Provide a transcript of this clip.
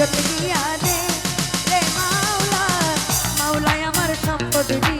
যত দিয়া দে রে মাওলা মাওলায় আমার সম্পদ দিয়ে